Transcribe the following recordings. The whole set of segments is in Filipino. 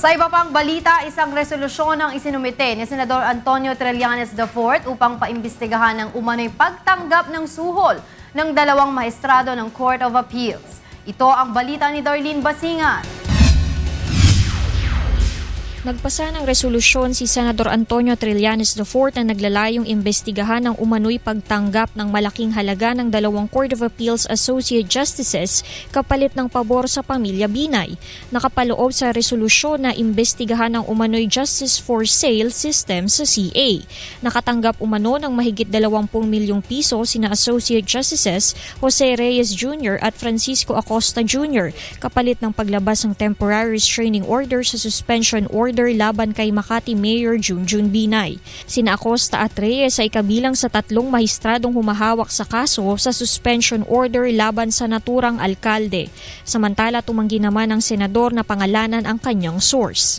Sa iba pang balita, isang resolusyon ang isinumite ni Senador Antonio Trillanes IV upang paimbestigahan ng umano'y pagtanggap ng suhol ng dalawang maestrado ng Court of Appeals. Ito ang balita ni Darlene Basingan. Nagpasa ng resolusyon si Senador Antonio Trillanes IV na naglalayong imbestigahan ng umano'y pagtanggap ng malaking halaga ng dalawang Court of Appeals Associate Justices kapalit ng pabor sa pamilya Binay. Nakapaloob sa resolusyon na imbestigahan ng umano'y Justice for Sale system sa CA. Nakatanggap umano ng mahigit 20 milyong piso sina Associate Justices Jose Reyes Jr. at Francisco Acosta Jr. kapalit ng paglabas ng temporary restraining order sa suspension order order laban kay Makati Mayor Junjun Binay. Sina Acosta at Reyes ay kabilang sa tatlong mahistradong humahawak sa kaso sa suspension order laban sa naturang alkalde. Samantala tumanggi naman ng senador na pangalanan ang kanyang source.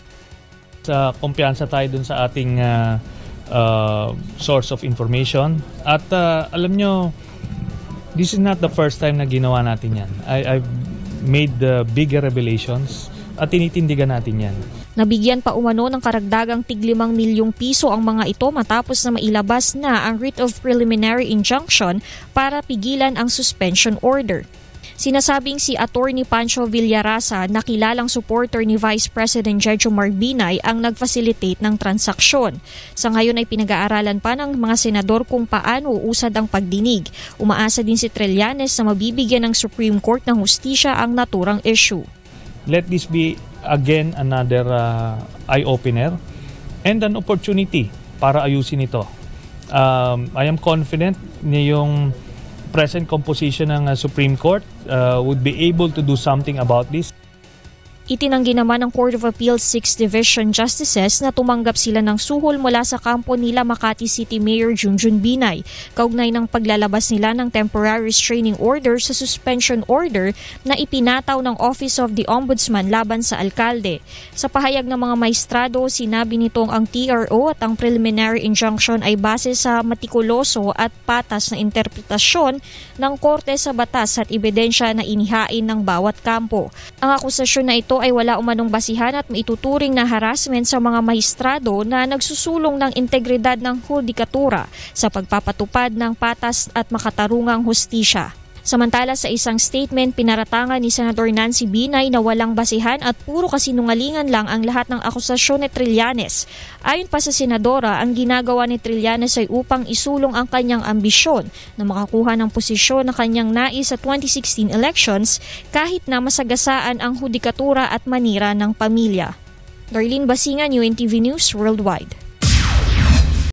Sa kumpiyansa tayo dun sa ating uh, uh, source of information at uh, alam nyo, this is not the first time na ginawa natin yan. I, I've made the bigger revelations at tinitindigan natin yan. Nabigyan pa umano ng karagdagang tiglimang milyong piso ang mga ito matapos na mailabas na ang writ of preliminary injunction para pigilan ang suspension order. Sinasabing si Attorney Pancho Villarasa na kilalang supporter ni Vice President Jejo Marbinay ang nag-facilitate ng transaksyon. Sa ngayon ay pinag-aaralan pa ng mga senador kung paano uusad ang pagdinig. Umaasa din si Trillanes na mabibigyan ng Supreme Court ng hustisya ang naturang issue. Let this be again another uh, eye-opener and an opportunity para ayusin ito. Um, I am confident na yung present composition ng uh, Supreme Court uh, would be able to do something about this. Itinanggi naman ng Court of Appeals 6 Division Justices na tumanggap sila ng suhol mula sa kampo nila Makati City Mayor Junjun Binay, kaugnay ng paglalabas nila ng temporary restraining order sa suspension order na ipinataw ng Office of the Ombudsman laban sa alkalde. Sa pahayag ng mga maestrado, sinabi nitong ang TRO at ang preliminary injunction ay base sa matikuloso at patas na interpretasyon ng korte sa batas at ebidensya na inihain ng bawat kampo. Ang akusasyon na ito ay wala umanong basihan at maituturing na harassment sa mga mahistrado na nagsusulong ng integridad ng hudikatura sa pagpapatupad ng patas at makatarungang hustisya. Samantala sa isang statement, pinaratangan ni Senator Nancy Binay na walang basihan at puro kasinungalingan lang ang lahat ng akusasyon ni Trillanes. Ayon pa sa senadora, ang ginagawa ni Trillanes ay upang isulong ang kanyang ambisyon na makakuha ng posisyon na kanyang nais sa 2016 elections kahit na masagasaan ang hudikatura at manira ng pamilya. Darlene Basingan, UNTV News Worldwide.